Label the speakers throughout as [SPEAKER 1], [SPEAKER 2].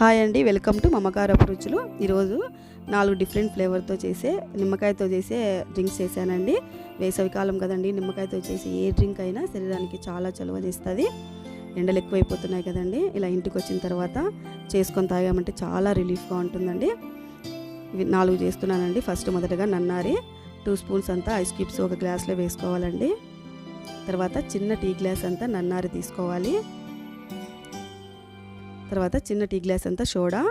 [SPEAKER 1] Hi అండి welcome to మమకారపు రుచులు ఈరోజు నాలుగు డిఫరెంట్ ఫ్లేవర్తో చేసే నిమ్మకాయతో చేసే డ్రింక్స్ చేశానండి. వేసవికాలం కదండి నిమ్మకాయతో చేసే ఏ డ్రింక్ అయినా శరీరానికి చాలా చలువ చేస్తుంది. ఎండలు ఎక్కువైపోతున్నాయి కదండి ఇలా ఇంటికి వచ్చిన తర్వాత చేసుకొని తాగామంటే చాలా రిలీఫ్గా ఉంటుందండి. ఇవి నాలుగు చేస్తున్నానండి. ఫస్ట్ మొదటగా నన్నారి టూ స్పూన్స్ అంతా ఐస్ క్యూబ్స్ ఒక గ్లాస్లో వేసుకోవాలండి. తర్వాత చిన్న టీ గ్లాస్ అంతా నన్నారి తీసుకోవాలి. తర్వాత చిన్న టీ గ్లాస్ అంతా సోడా.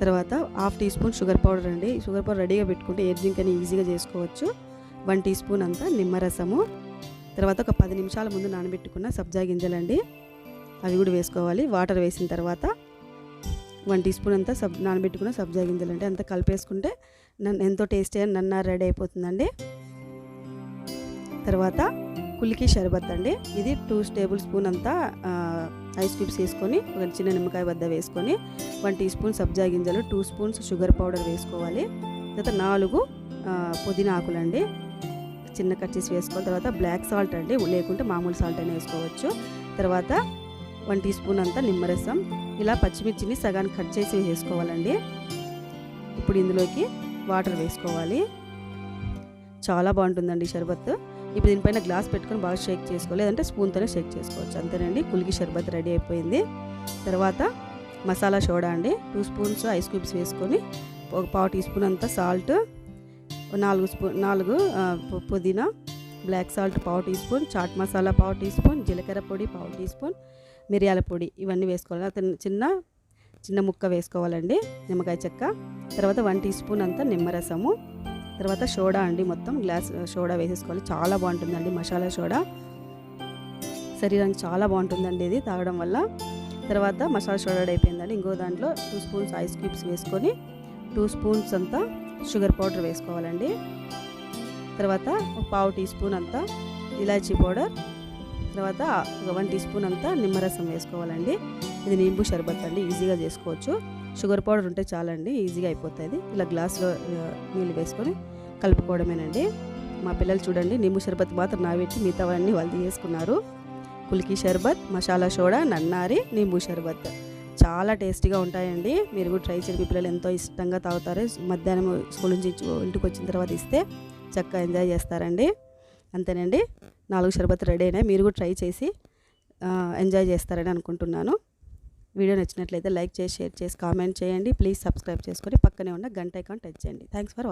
[SPEAKER 1] తర్వాత half tea spoon sugar powder అండి. షుగర్ పౌడర్ రెడీగా పెట్టుకుంటే ఏ డ్రింక్ అని ఈజీగా చేసుకోవచ్చు. వన్ టీ స్పూన్ అంతా నిమ్మరసము. తర్వాత ఒక పది నిమిషాల ముందు నానబెట్టుకున్న సబ్జా గింజలండి. అవి కూడా వేసుకోవాలి. వాటర్ వేసిన తర్వాత వన్ టీ స్పూన్ అంతా సబ్ నానబెట్టుకున్న సబ్జా గింజలు అంటే అంతా కలిపేసుకుంటే నన్ను ఎంతో టేస్టీ అని నన్న రెడీ అయిపోతుందండి. తర్వాత పులికి షర్బత్ అండి ఇది టూ టేబుల్ స్పూన్ అంతా ఐస్ క్యూబ్స్ వేసుకొని ఒక చిన్న నిమ్మకాయ వద్ద వేసుకొని వన్ టీ స్పూన్ సబ్జా గింజలు టూ స్పూన్స్ షుగర్ పౌడర్ వేసుకోవాలి. తర్వాత నాలుగు పుదీనా ఆకులండి. చిన్న కట్ చేసి వేసుకోవాలి తర్వాత బ్లాక్ సాల్ట్ అండి. లేకుంటే మామూలు సాల్ట్ అయినా వేసుకోవచ్చు. తర్వాత వన్ టీ స్పూన్ అంతా నిమ్మరసం. ఇలా పచ్చిమిర్చిని సగానికి కట్ చేసి వేసుకోవాలండి. ఇప్పుడు ఇందులోకి వాటర్ వేసుకోవాలి. చాలా బాగుంటుందండి షర్బత్ ఇప్పుడు దీనిపైన గ్లాస్ పెట్టుకొని బాగా షేక్ చేసుకోవాలి. లేదంటే స్పూన్తోనే షేక్ చేసుకోవచ్చు. అంతేనండి. కులికి షర్బత్ రెడీ అయిపోయింది. తర్వాత మసాలా సోడా అండి. టూ స్పూన్స్ ఐస్ క్యూబ్స్ వేసుకొని ఒక పావు టీ స్పూన్ అంతా సాల్ట్ నాలుగు స్పూన్ నాలుగు పుదీనా బ్లాక్ సాల్ట్ పావు టీ స్పూన్ చాట్ మసాలా పావు టీ స్పూన్ జీలకర్ర పొడి పావు టీ స్పూన్ మిరియాల పొడి ఇవన్నీ వేసుకోవాలి. చిన్న చిన్న ముక్క వేసుకోవాలండి నిమ్మకాయ చెక్క. తర్వాత వన్ టీ స్పూన్ అంతా నిమ్మరసము తర్వాత సోడా అండి మొత్తం. గ్లాస్ సోడా వేసేసుకోవాలి. చాలా బాగుంటుందండి. మసాలా సోడా శరీరానికి చాలా బాగుంటుందండి ఇది తాగడం వల్ల. తర్వాత మసాలా సోడా అయిపోయిందండి. ఇంకో దాంట్లో టూ స్పూన్స్ ఐస్ క్యూబ్స్ వేసుకొని టూ స్పూన్స్ అంతా షుగర్ పౌడర్ వేసుకోవాలండి. తర్వాత పావు టీ స్పూన్ అంతా ఇలాచీ పౌడర్. తర్వాత వన్ టీ స్పూన్ అంతా నిమ్మరసం వేసుకోవాలండి. ఇది నింబు షర్బత్ అండి ఈజీగా చేసుకోవచ్చు. షుగర్ పౌడర్ ఉంటే చాలండి ఈజీగా అయిపోతుంది. ఇలా గ్లాస్లో నీళ్ళు వేసుకొని కలుపుకోవడమేనండి. మా పిల్లలు చూడండి నింబు షర్బత్ మాత్రం నావెట్టి మిగతావన్నీ వాళ్ళు తీసుకున్నారు. కులికి షర్బత్ మసాలా సోడా నన్నారి నింబు షర్బత్. చాలా టేస్టీగా ఉంటాయండి. మీరు కూడా ట్రై చేయండి. మీ పిల్లలు ఎంతో ఇష్టంగా తాగుతారు. మధ్యాహ్నం స్కూల్ నుంచి ఇంటికి వచ్చిన తర్వాత ఇస్తే చక్కగా ఎంజాయ్ చేస్తారండి. అంతేనండి. నాలుగు షర్బత్ రెడీ అయినాయి. మీరు కూడా ట్రై చేసి ఎంజాయ్ చేస్తారని అనుకుంటున్నాను. వీడియో నచ్చినట్లయితే లైక్ చేసి షేర్ చేసి కామెంట్ చేయండి. ప్లీజ్ సబ్స్క్రైబ్ చేసుకొని పక్కనే ఉన్న గంట అకౌంట్ టచ్ చేయండి. Thanks for